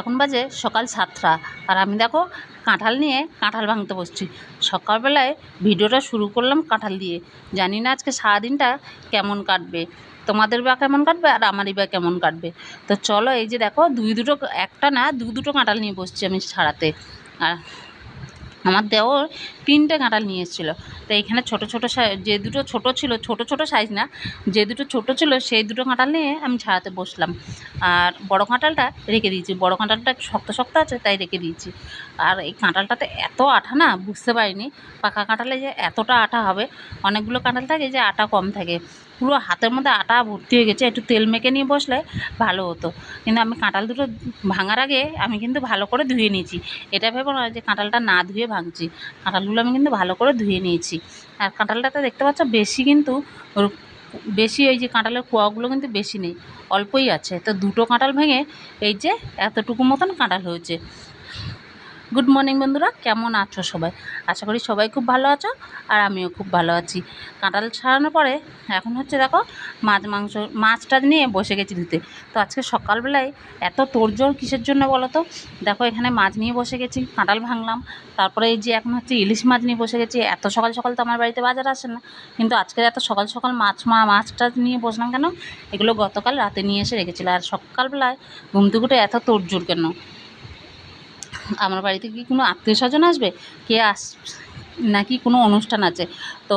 এখন বাজে সকাল সাতটা। আর আমি দেখো কাঁঠাল নিয়ে কাঁঠাল ভাঙতে বসছি। সকালবেলায় ভিডিওটা শুরু করলাম কাঁঠাল দিয়ে। জানি না আজকে সারাদিনটা কেমন কাটবে। তোমাদের বা কেমন কাটবে আর আমারই বা কেমন কাটবে। তো চলো এই যে দেখো দুই দুটো, একটা না দু দুটো কাঁঠাল নিয়ে বসছি আমি ছাড়াতে আর আমার দেওর তিনটে কাঁটাল নিয়ে এসেছিল। তো এখানে ছোটো ছোটো যে দুটো ছোটো ছিল, ছোটো ছোটো সাইজ না, যে দুটো ছোটো ছিল, সেই দুটো কাঁটাল নিয়ে আমি ছাড়াতে বসলাম। আর বড় কাঁঠালটা রেখে দিয়েছি। বড় একটু শক্ত শক্ত আছে, তাই রেখে দিয়েছি। আর এই কাঁঠালটাতে এত আঠা না, বুঝতে পারিনি। পাকা কাঁটালে যে এতটা আঠা হবে, অনেকগুলো কাঁটাল থাকে যে আটা কম থাকে। পুরো হাতের মধ্যে আটা ভর্তি হয়ে গেছে, একটু তেল মেখে নিয়ে বসলে ভালো হতো। কিন্তু আমি কাঁঠাল দুটো ভাঙার আগে আমি কিন্তু ভালো করে ধুয়ে নিয়েছি। এটা ভেবো না যে কাঁঠালটা না ধুয়ে ভাঙছি, কাঁঠালগুলো আমি কিন্তু ভালো করে ধুয়ে নিয়েছি। আর কাঁঠালটাতে দেখতে পাচ্ছ বেশি কিন্তু বেশি এই যে কাঁঠালের কোয়াগুলো কিন্তু বেশি নেই, অল্পই আছে। তো দুটো কাঁঠাল ভেঙে এই যে এতটুকু মতন কাঁঠাল হয়েছে। গুড মর্নিং বন্ধুরা। কেমন আছো সবাই? আশা করি সবাই খুব ভালো আছো আর আমিও খুব ভালো আছি। কাঁটাল ছাড়ানোর পরে এখন হচ্ছে দেখো, মাছ, মাংস, মাছটা নিয়ে বসে গেছি ধুতে। তো আজকে সকালবেলায় এত তোড়জোড় কিসের জন্য বলো তো? দেখো, এখানে মাছ নিয়ে বসে গেছি কাঁটাল ভাঙলাম। তারপরে এই যে এখন হচ্ছে ইলিশ মাছ নিয়ে বসে গেছি। এত সকাল সকাল তো আমার বাড়িতে বাজার আসে না। কিন্তু আজকে এত সকাল সকাল মাছ, মা, মাছটা নিয়ে বসলাম কেন? এগুলো গতকাল রাতে নিয়ে এসে রেখেছিল। আর সকালবেলায় ঘুম থেকে এত তোড়জোড় কেন? আমার বাড়িতে কি কোনো আত্মীয় স্বজন আসবে? কে আস, নাকি কোনো অনুষ্ঠান আছে? তো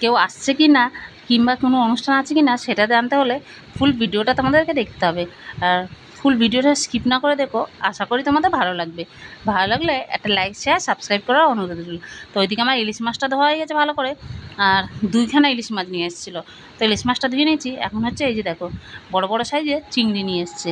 কেউ আসছে কি না, কিংবা কোনো অনুষ্ঠান আছে কি না, সেটা জানতে হলে ফুল ভিডিওটা তোমাদেরকে দেখতে হবে। আর ফুল ভিডিওটা স্কিপ না করে দেখো, আশা করি তোমাদের ভালো লাগবে। ভালো লাগলে একটা লাইক শেয়ার সাবস্ক্রাইব করার অনুরোধ রইল। তো ওইদিকে আমার ইলিশ মাছটা ধোয়া হয়ে গেছে ভালো করে। আর দুইখানা ইলিশ মাছ নিয়ে এসেছিল। তো ইলিশ মাছটা ধুয়ে নিয়েছি। এখন হচ্ছে এই যে দেখো, বড় বড় সাইজে চিংড়ি নিয়ে এসছে।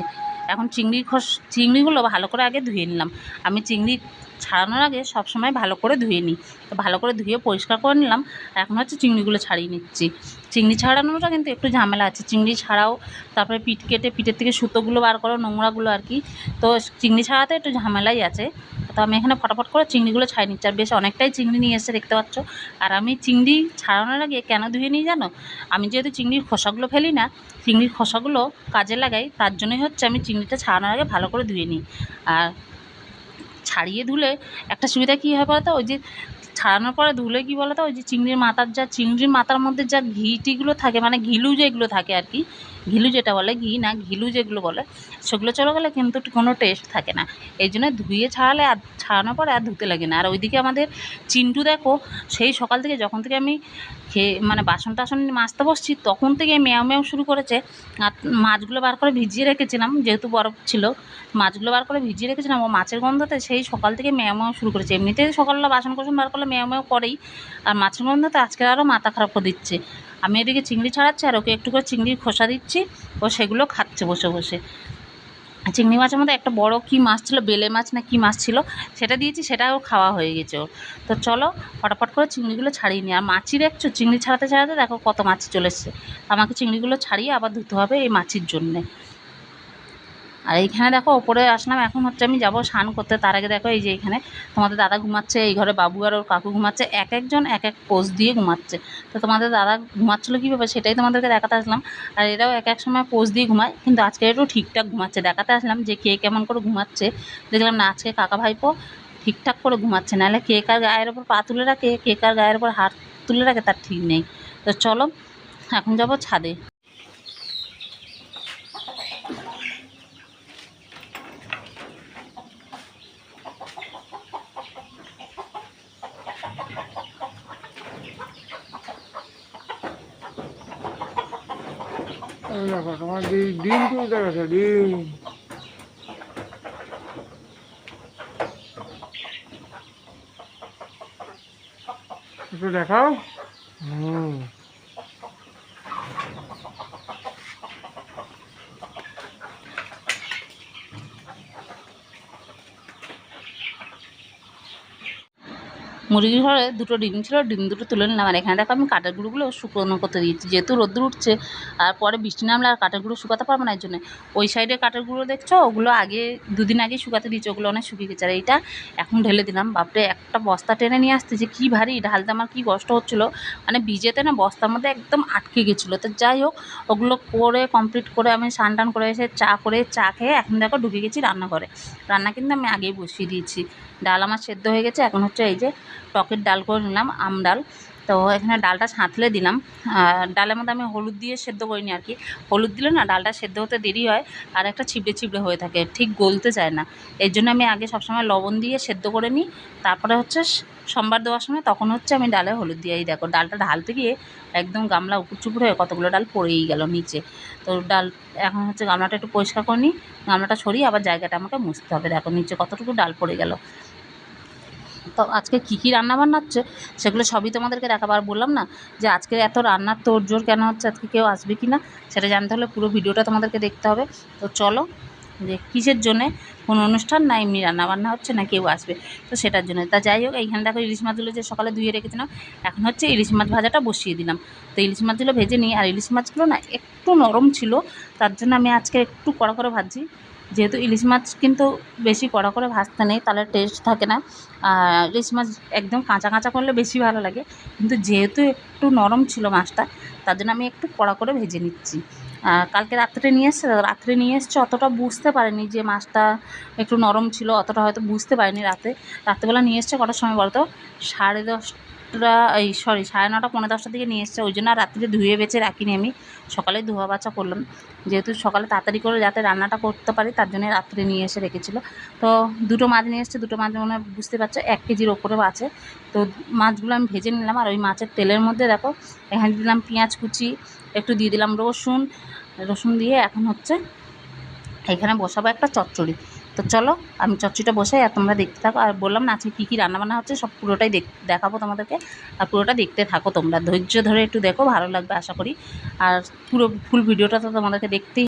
এখন চিংড়ি খোস, চিংড়িগুলো ভালো করে আগে ধুয়ে নিলাম। আমি চিংড়ি ছাড়ানোর আগে সবসময় ভালো করে ধুয়ে নিই। তো ভালো করে ধুয়ে পরিষ্কার করে নিলাম। এখন হচ্ছে চিংড়িগুলো ছাড়িয়ে নিচ্ছি। চিংড়ি ছাড়ানোটা কিন্তু একটু ঝামেলা আছে। চিংড়ি ছাড়াও তারপরে পিঠ কেটে, পিঠের থেকে সুতোগুলো বার করো, নোংরাগুলো আর কি। তো চিংড়ি ছাড়াতে একটু ঝামেলাই আছে। তো আমি এখানে ফটাফট করে চিংড়িগুলো ছাড়িয়ে নিচ্ছি। আর বেশ অনেকটাই চিংড়ি নিয়ে এসে দেখতে পাচ্ছ? আর আমি চিংড়ি ছাড়ানোর আগে কেন ধুয়ে নিই জানো? আমি যেহেতু চিংড়ির খোসাগুলো ফেলি না, চিংড়ির খোসাগুলো কাজে লাগাই, তার জন্যই হচ্ছে আমি চিংড়িটা ছাড়ানোর আগে ভালো করে ধুয়ে নিই। আর ছাড়িয়ে ধুলে একটা সুবিধা কী হয় বলতো? ওই যে ছাড়ানোর পরে ধুলে কী বলতো? ওই যে চিংড়ির মাথার যা, চিংড়ির মাথার মধ্যে যা ঘিটিগুলো থাকে মানে ঘিলু যেগুলো থাকে আর কি ঘিলু যেটা বলে, ঘি না, ঘিলু যেগুলো বলে, সেগুলো চলে গেলে কিন্তু কোনো টেস্ট থাকে না। এই জন্য ধুয়ে ছাড়ালে আর ছাড়ানোর পরে আর ধুতে লাগে না। আর ওইদিকে আমাদের চিন্টু দেখো, সেই সকাল থেকে যখন থেকে আমি খেয়ে মানে বাসন টাসন মাজতে বসছি, তখন থেকে মেয়াও মেয়াও শুরু করেছে। আর মাছগুলো বার করে ভিজিয়ে রেখেছিলাম, যেহেতু বরফ ছিল, মাছগুলো বার করে ভিজিয়ে রেখেছিলাম, ও মাছের গন্ধতে সেই সকাল থেকে মেয়াও মেয়াও শুরু করেছে। এমনিতেই সকালবেলা বাসন কোসন বার করলে মেয়াও মেয়াও করেই, আর মাছের গন্ধতে আজকে আরও মাথা খারাপ করে দিচ্ছে। আমি এদিকে চিংড়ি ছাড়াচ্ছি আর ওকে একটু করে চিংড়ির খোসা দিচ্ছি। ও সেগুলো খাচ্ছে বসে বসে। চিংড়ি মাছের মধ্যে একটা বড় কি মাছ ছিল, বেলে মাছ না কি মাছ ছিল, সেটা দিয়েছি, সেটাও খাওয়া হয়ে গেছে ওর। তো চলো ফটাফট করে চিংড়িগুলো ছাড়িয়ে নিই। আর মাছি দেখছ, চিংড়ি ছাড়াতে ছাড়াতে দেখো কত মাছি চলে এসছে। আমাকে চিংড়িগুলো ছাড়িয়ে আবার ধুতে হবে এই মাছির জন্যে। আর এইখানে দেখো, ওপরে আসলাম, এখন হচ্ছে আমি যাব স্নান করতে। তার আগে দেখো, এই যে এখানে তোমাদের দাদা ঘুমাচ্ছে, এই ঘরে বাবু আর ওর কাকু ঘুমাচ্ছে, এক একজন এক এক পোজ দিয়ে ঘুমাচ্ছে। তো তোমাদের দাদা ঘুমাচ্ছিলো কীভাবে সেটাই তোমাদেরকে দেখাতে আসলাম। আর এরাও এক এক সময় পোজ দিয়ে ঘুমায়, কিন্তু আজকে একটু ঠিকঠাক ঘুমাচ্ছে। দেখাতে আসলাম যে কে কেমন করে ঘুমাচ্ছে। দেখলাম, না, আজকে কাকা ভাইপো ঠিকঠাক করে ঘুমাচ্ছে। নাহলে কে কার গায়ের ওপর পা তুলে রাখে, কে কার গায়ের ওপর হাত তুলে রাখে, তার ঠিক নেই। তো চলো, এখন যাব ছাদে। দেখো তোমার ডিম তুলতে গেছে ডিম। একটু দেখাও। হুম। মুরগির ঘরে দুটো ডিম ছিল, ডিম দুটো তুলে নিলাম। আর এখানে দেখো আমি কাঠের গুঁড়োগুলো শুকনো করতে দিয়েছি, যেহেতু রোদ্দুর উঠছে, আর পরে বৃষ্টি নামলে আর কাঠের গুঁড়ো শুকাতে পারব না এর জন্য। ওই সাইডে কাঠের গুঁড়ো দেখছ? ওগুলো আগে, দুদিন আগে শুকাতে দিয়েছি, ওগুলো অনেক শুকিয়ে গেছে। আর এইটা এখন ঢেলে দিলাম। বাপরে, একটা বস্তা টেনে নিয়ে আসতে যে কী ভারী ঢালতে আমার কী কষ্ট হচ্ছিল? মানে ভিজেতে না বস্তার মধ্যে একদম আটকে গেছিল। তো যাই হোক, ওগুলো করে কমপ্লিট করে আমি স্নান টান করে এসে চা করে চা খেয়ে এখন দেখো ঢুকে গেছি রান্নাঘরে। রান্না কিন্তু আমি আগেই বসিয়ে দিয়েছি। ডাল আমার সেদ্ধ হয়ে গেছে, এখন হচ্ছে এই যে টকের ডাল করে নিলাম, আম ডাল। তো এখানে ডালটা ছাঁতলে দিলাম। ডালের মধ্যে আমি হলুদ দিয়ে সেদ্ধ করিনি আর কি। হলুদ দিলে না ডালটা সেদ্ধ হতে দেরি হয় আর একটা ছিবড়ে ছিবড়ে হয়ে থাকে, ঠিক গলতে চায় না। এর জন্য আমি আগে সবসময় লবণ দিয়ে সেদ্ধ করে নিই, তারপরে হচ্ছে সোমবার দেওয়ার সময় তখন হচ্ছে আমি ডালে হলুদ দিয়ে এই দেখো, ডালটা ঢালতে গিয়ে একদম গামলা উপর চুপুর হয়ে কতগুলো ডাল পড়েই গেল নিচে। তো ডাল, এখন হচ্ছে গামলাটা একটু পরিষ্কার করে নিই, গামলাটা সরিয়ে আবার জায়গাটা আমাকে মুছতে হবে। দেখো নিচে কতটুকু ডাল পড়ে গেল। তো আজকে কী কী রান্না বান্না হচ্ছে সেগুলো সবই তোমাদেরকে দেখাবো। আর বললাম না যে আজকে এত রান্নার তোড়জোড় কেন হচ্ছে, আজকে কেউ আসবে কি না, সেটা জানতে হলে পুরো ভিডিওটা তোমাদেরকে দেখতে হবে। তো চলো যে কিসের জন্যে কোনো অনুষ্ঠান না এমনি রান্না বান্না হচ্ছে না কেউ আসবে, তো সেটার জন্য। তা যাই হোক, এইখানে দেখো ইলিশ মাছগুলো যে সকালে ধুয়ে রেখেছিলাম, এখন হচ্ছে ইলিশ মাছ ভাজাটা বসিয়ে দিলাম। তো ইলিশ মাছগুলো ভেজে নিই, আর ইলিশ মাছগুলো না একটু নরম ছিল, তার জন্য আমি আজকে একটু কড়া করে ভাজছি। যেহেতু ইলিশ মাছ কিন্তু বেশি কড়া করে ভাজতে নেই, তাহলে টেস্ট থাকে না। ইলিশ মাছ একদম কাঁচা কাঁচা করলে বেশি ভালো লাগে। কিন্তু যেহেতু একটু নরম ছিল মাছটা, তার জন্য আমি একটু কড়া করে ভেজে নিচ্ছি। কালকে রাত্রে নিয়ে এসছে রাত্রে নিয়ে এসছে, অতটা বুঝতে পারেনি যে মাছটা একটু নরম ছিল, অতটা হয়তো বুঝতে পারিনি রাতে। রাত্রেবেলা নিয়ে এসছে কটার সময় বলতো? সাড়ে দশটা এই সরি সাড়ে নটা পনেরো দশটার দিকে নিয়ে এসছে, ওই জন্য আর রাত্রে ধুয়ে বেছে রাখিনি আমি। সকালে ধোয়া বাছা করলাম। যেহেতু সকালে তাড়াতাড়ি করে যাতে রান্নাটা করতে পারি, তার জন্য রাত্রে নিয়ে এসে রেখেছিলো। তো দুটো মাছ নিয়ে এসছে, দুটো মাছ মনে বুঝতে পারছ, এক কেজির ওপরেও আছে। তো মাছগুলো আমি ভেজে নিলাম, আর ওই মাছের তেলের মধ্যে দেখো এখানে দিলাম পেঁয়াজ কুচি, একটু দিয়ে দিলাম রসুন রসুন দিয়ে এখন হচ্ছে এখানে বসাবো একটা চচ্চড়ি। তো চলো, আমি চচ্চড়িটা বসে আর তোমরা দেখতে থাকো। আর বললাম না, আজকে কী কী রান্নাবান্না হচ্ছে, সব পুরোটাই দেখ, দেখাবো তোমাদেরকে। আর পুরোটা দেখতে থাকো তোমরা। ধৈর্য ধরে একটু দেখো, ভালো লাগবে আশা করি। আর পুরো ফুল ভিডিওটা তো তোমাদেরকে দেখতেই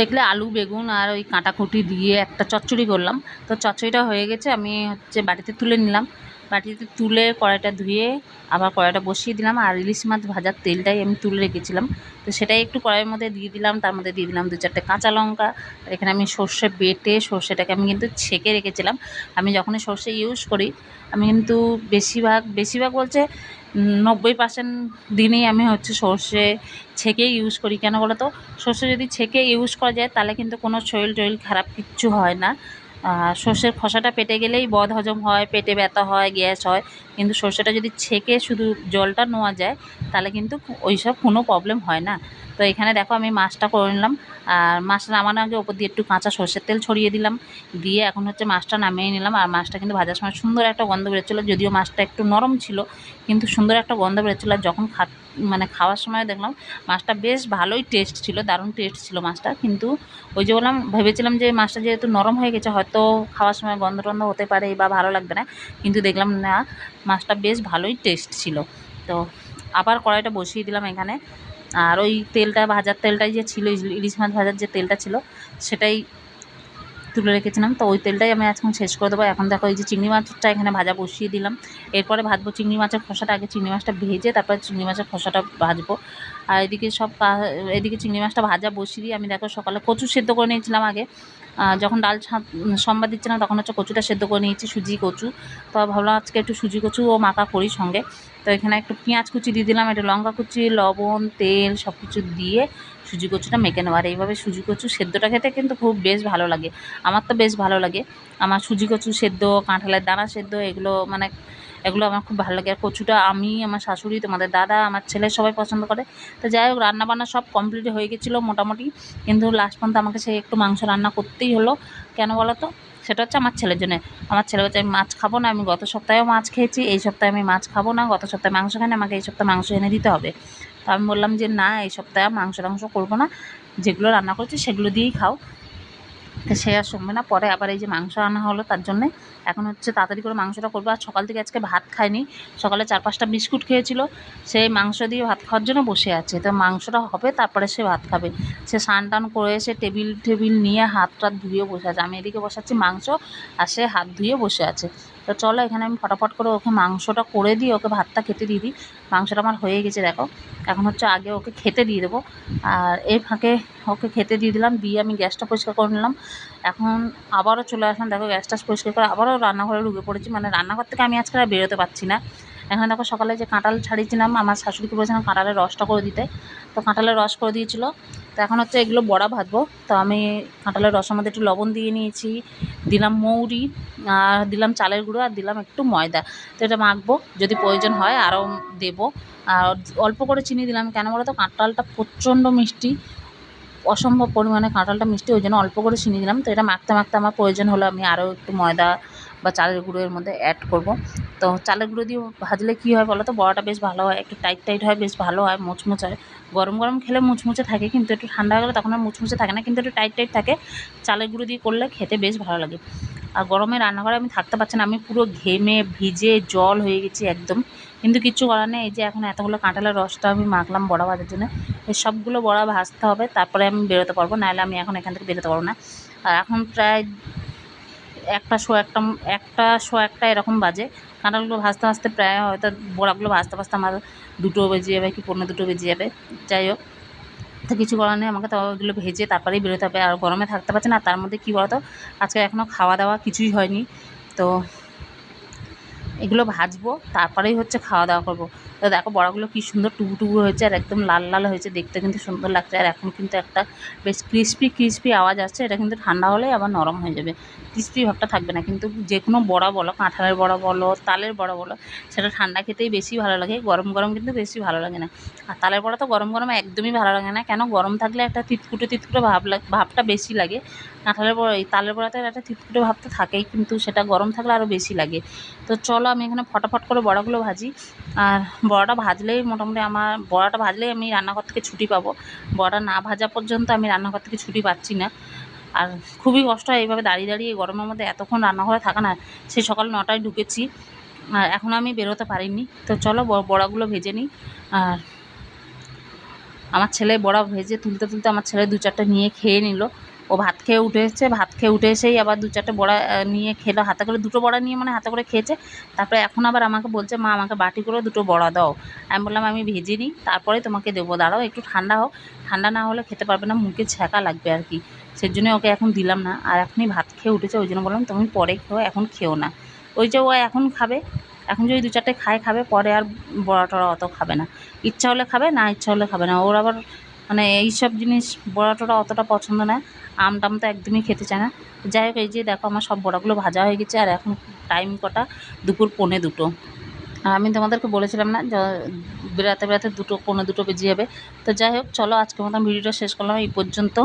দেখলে আলু, বেগুন আর ওই কাঁটাকুটি দিয়ে একটা চচ্চড়ি করলাম। তো চচ্চড়িটা হয়ে গেছে, আমি হচ্ছে বাটিতে তুলে নিলাম। বাটিতে তুলে কড়াইটা ধুয়ে আবার কড়াইটা বসিয়ে দিলাম আর ইলিশ মাছ ভাজার তেলটাই আমি তুলে রেখেছিলাম। তো সেটাই একটু কড়াইয়ের মধ্যে দিয়ে দিলাম, তার মধ্যে দিয়ে দিলাম দু চারটে কাঁচা লঙ্কা আর এখানে আমি সর্ষে বেটে, সর্ষেটাকে আমি কিন্তু ছেঁকে রেখেছিলাম। আমি যখনই সর্ষে ইউজ করি, আমি কিন্তু বেশিরভাগ বেশিরভাগ বলছে নব্বই পার্সেন্ট দিনেই আমি হচ্ছে সর্ষে ছেঁকে ইউজ করি। কেন বলো তো সর্ষে যদি ছেঁকে ইউজ করা যায়, তাহলে কিন্তু কোনো শরীর টরিল খারাপ কিচ্ছু হয় না। সর্ষের খোসাটা পেটে গেলেই বদ হজম হয়, পেটে ব্যথা হয়, গ্যাস হয়। কিন্তু সর্ষেটা যদি ছেঁকে শুধু জলটা নেওয়া যায়, তাহলে কিন্তু ওইসব কোনো প্রবলেম হয় না। তো এখানে দেখো আমি মাছটা করে নিলাম। আর মাছটা নামানোর আগে ওপর দিয়ে একটু কাঁচা সর্ষের তেল ছড়িয়ে দিলাম। দিয়ে এখন হচ্ছে মাছটা নামিয়ে নিলাম। আর মাছটা কিন্তু ভাজার সময় সুন্দর একটা গন্ধ বেরোচ্ছিলো। যদিও মাছটা একটু নরম ছিল, কিন্তু সুন্দর একটা গন্ধ বেরোচ্ছিলো। আর যখন খা মানে খাওয়ার সময় দেখলাম, মাছটা বেশ ভালোই টেস্ট ছিল, দারুণ টেস্ট ছিল মাছটা। কিন্তু ওই যে বললাম, ভেবেছিলাম যে মাছটা যেহেতু নরম হয়ে গেছে, হয়তো খাওয়ার সময় গন্ধ টন্ধ হতে পারে বা ভালো লাগবে না। কিন্তু দেখলাম না মাছটা বেশ ভালোই টেস্ট ছিল। তো আবার কড়াইটা বসিয়ে দিলাম এখানে। আর ওই তেলটা, ভাজার তেলটাই যে ছিল, ইলিশ মাছ ভাজার যে তেলটা ছিল, সেটাই তুলে রেখেছিলাম। তো ওই তেলটাই আমি এখন শেষ করে দেবো। এখন দেখো এই যে চিংড়ি মাছটা এখানে ভাজা বসিয়ে দিলাম। এরপরে ভাজবো চিংড়ি মাছের খোসাটা। আগে চিংড়ি মাছটা ভেজে তারপরে চিংড়ি মাছের খোসাটা ভাজবো। আর এদিকে সব এদিকে চিংড়ি মাছটা ভাজা বসিয়ে দিয়ে আমি দেখো সকালে কচু সেদ্ধ করে নিয়েছিলাম আগে। যখন ডাল সম্বাদ দিচ্ছিলাম তখন হচ্ছে কচুটা সেদ্ধ করে নিয়েছি, সুজি, কচু। তো ভাবলাম আজকে একটু সুজি, কচু ও মাখা করি সঙ্গে। তো এখানে একটু পেঁয়াজ কুচি দিয়ে দিলাম। একটু লঙ্কা কুচি, লবণ, তেল সব কিছু দিয়ে সুজি কচুটা মেখে নেওয়া। আর এইভাবে সুজি কচু সেদ্ধটা খেতে কিন্তু খুব বেশ ভালো লাগে। আমার তো বেশ ভালো লাগে। আমার সুজি কচু সেদ্ধ, কাঁঠালের দানা সেদ্ধ এগুলো মানে এগুলো আমার খুব ভালো লাগে। আর কচুটা আমি, আমার শাশুড়ি, তোমাদের দাদা, আমার ছেলে সবাই পছন্দ করে। তো যাই হোক, রান্নাবান্না সব কমপ্লিট হয়ে গেছিল মোটামুটি। কিন্তু লাস্ট পর্যন্ত আমাকে সেই একটু মাংস রান্না করতেই হলো। কেন বলো তো? সেটা হচ্ছে আমার ছেলের জন্য। আমার ছেলে হচ্ছে আমি মাছ খাব না। আমি গত সপ্তাহেও মাছ খেয়েছি। এই সপ্তাহে আমি মাছ খাব না। গত সপ্তাহে মাংস খাই আমাকে এই সপ্তাহে মাংস এনে দিতে হবে। তো আমি বললাম যে, না, এই সপ্তাহে মাংস টাংস করব না। যেগুলো রান্না করছি সেগুলো দিয়েই খাও। তো সে আর শুনবে না। পরে আবার এই যে মাংস আনা হলো তার জন্যে। এখন হচ্ছে তাড়াতাড়ি করে মাংসটা করব। আর সকাল থেকে আজকে ভাত খায়নি সকালে চার পাঁচটা বিস্কুট খেয়েছিল। সেই মাংস দিয়ে ভাত খাওয়ার জন্য বসে আছে। তো মাংসটা হবে, তারপরে সে ভাত খাবে। সে স্নান টান করে এসে টেবিল টেবিল নিয়ে হাত টাত ধুয়ে বসে আছে। আমি এদিকে বসাচ্ছি মাংস, আর সে হাত ধুয়ে বসে আছে। তো চলো এখানে আমি ফটাফট করে ওকে মাংসটা করে দিই, ওকে ভাতটা খেতে দিয়ে দিই। মাংসটা আমার হয়ে গেছে, দেখো। এখন হচ্ছে আগে ওকে খেতে দিয়ে দেবো। আর এই ফাঁকে ওকে খেতে দিয়ে দিলাম, দিয়ে আমি গ্যাসটা পরিষ্কার করে নিলাম। এখন আবারও চলে আসলাম, দেখো গ্যাসটা পরিষ্কার করে আবারও রান্নাঘরে ঢুকে পড়েছি। মানে রান্নাঘর থেকে আমি আজকে আর বেরোতে পারছি না। এখানে দেখো সকালে যে কাঁঠাল ছাড়িয়েছিলাম, আমার শাশুড়িকে বলেছিলাম কাঁঠালের রসটা করে দিতে। তো কাঁঠালের রস করে দিয়েছিলো। তো এখন হচ্ছে এগুলো বড়া ভাজবো। তো আমি কাঁঠালের রসের মধ্যে একটু লবণ দিয়ে নিয়েছি, দিলাম মৌরি, আর দিলাম চালের গুঁড়ো, আর দিলাম একটু ময়দা। তো এটা মাখবো, যদি প্রয়োজন হয় আরও দেবো। আর অল্প করে চিনি দিলাম, কেন বলো তো? কাঁঠালটা প্রচণ্ড মিষ্টি, অসম্ভব পরিমাণে কাঁঠালটা মিষ্টি, ওই জন্য অল্প করে চিনি দিলাম। তো এটা মাখতে মাখতে আমার প্রয়োজন হলো, আমি আরও একটু ময়দা বা চালের গুঁড়ো এর মধ্যে অ্যাড করব। তো চালের গুঁড়ো দিয়ে ভাজলে কী হয় বলো তো বড়াটা বেশ ভালো হয়, একটু টাইট টাইট হয়, বেশ ভালো হয়, মুচমুচে হয়। গরম গরম খেলে মুচমুচে থাকে, কিন্তু একটু ঠান্ডা হয়ে গেলে তখন আর মুচমুচে থাকে না, কিন্তু একটু টাইট টাইট থাকে। চালের গুঁড়ো দিয়ে করলে খেতে বেশ ভালো লাগে। আর গরমে রান্নাঘরে আমি থাকতে পারছি না, আমি পুরো ঘেমে ভিজে জল হয়ে গেছি একদম। কিন্তু কিচ্ছু করার নেই, এই যে এখন এতগুলো কাঁঠালের রসটা আমি মাখলাম বড়া ভাজার জন্য। এই সবগুলো বড়া ভাজতে হবে, তারপরে আমি বেরোতে পারব, নাহলে আমি এখন এখান থেকে বেরোতে পারব না। আর এখন প্রায় একটা শো, একটা একটা শো, একটা এরকম বাজে। কাঁঠালগুলো ভাজতে ভাজতে প্রায় হয়তো বড়াগুলো ভাজতে ভাজতে আমার দুটো বেজে যাবে কি পনেরো দুটো বেজে যাবে। যাই হোক, তো কিছু করার নেই, আমাকে তো ওগুলো ভেজে তারপরেই বেরোতে হবে। আর গরমে থাকতে পারছে না, তার মধ্যে কী বলতো, আজকে এখনও খাওয়া দাওয়া কিছুই হয়নি। তো এগুলো ভাজবো, তারপরেই হচ্ছে খাওয়া দাওয়া করব। তো দেখো বড়াগুলো কী সুন্দর টুকু টুকু হয়েছে আর একদম লাল লাল হয়েছে, দেখতে কিন্তু সুন্দর লাগছে। আর এখন কিন্তু একটা বেশ ক্রিস্পি ক্রিস্পি আওয়াজ আসছে, এটা কিন্তু ঠান্ডা হলে আবার নরম হয়ে যাবে। ক্রিস্পি ভাবটা থাকবে না। কিন্তু যে কোনো বড়া বলো, কাঁঠালের বড়া বলো, তালের বড়া বলো, সেটা ঠান্ডা খেতেই বেশি ভালো লাগে। গরম গরম কিন্তু বেশি ভালো লাগে না। আর তালের বড়া তো গরম গরম একদমই ভালো লাগে না। কেন? গরম থাকলে একটা তিতকুটে তিতকুটে ভাব ভাবটা বেশি লাগে। কাঁঠালের বড়া, এই তালের বড়াতে একটা তিতকুটে ভাব তো থাকেই, কিন্তু সেটা গরম থাকলে আরও বেশি লাগে। তো চলো আমি এখানে ফটাফট করে বড়াগুলো ভাজি। আর বড়াটা ভাজলেই মোটামুটি আমার, বড়াটা ভাজলেই আমি রান্নাঘর থেকে ছুটি পাবো। বড়া না ভাজা পর্যন্ত আমি রান্নাঘর থেকে ছুটি পাচ্ছি না। আর খুবই কষ্ট হয় এইভাবে দাঁড়িয়ে দাঁড়িয়ে, গরমের মধ্যে এতক্ষণ রান্নাঘরে থাকা না সেই সকাল নটায় ঢুকেছি। আর এখনও আমি বেরোতে পারিনি। তো চলো বড়াগুলো ভেজে নিই। আর আমার ছেলে বড়া ভেজে তুলতে তুলতে আমার ছেলে দু চারটে নিয়ে খেয়ে নিল। ও ভাত খেয়ে উঠে এসেছে, ভাত খেয়ে উঠে এসেই আবার দু চারটে বড়া নিয়ে খেলো। হাতে করে দুটো বড়া নিয়ে মানে হাতে করে খেয়েছে। তারপরে এখন আবার আমাকে বলছে, মা, আমাকে বাটি করে দুটো বড়া দাও। আমি বললাম, আমি ভেজে নিই, তারপরে তোমাকে দেবো। দাঁড়াও, একটু ঠান্ডা হোক। ঠান্ডা না হলে খেতে পারবে না, মুখে ছ্যাঁকা লাগবে আর কি। সেই জন্য ওকে এখন দিলাম না। আর এখনই ভাত খেয়ে উঠেছে, ওই জন্য বললাম, তুমি পরে খেও, এখন খেও না। ওই যে ও এখন খাবে, এখন যদি দু চারটে খায়, খাবে, পরে আর বড়া টড়া অত খাবে না। ইচ্ছা হলে খাবে, না ইচ্ছা হলে খাবে না। ওর আবার মানে এইসব জিনিস বড়া টড়া অতটা পছন্দ না আম টাম তো একদমই খেতে চায় না। যাই হোক, এই যে দেখো আমার সব বড়াগুলো ভাজা হয়ে গেছে, আর এখন টাইম কটা? দুপুর পৌনে দুটো। আর আমি তোমাদেরকে বলেছিলাম না বেড়াতে বেরাতে দুটো, পৌনে দুটো বেজে যাবে। তো যাই হোক, চলো আজকের মতন ভিডিওটা শেষ করলাম, এই পর্যন্ত।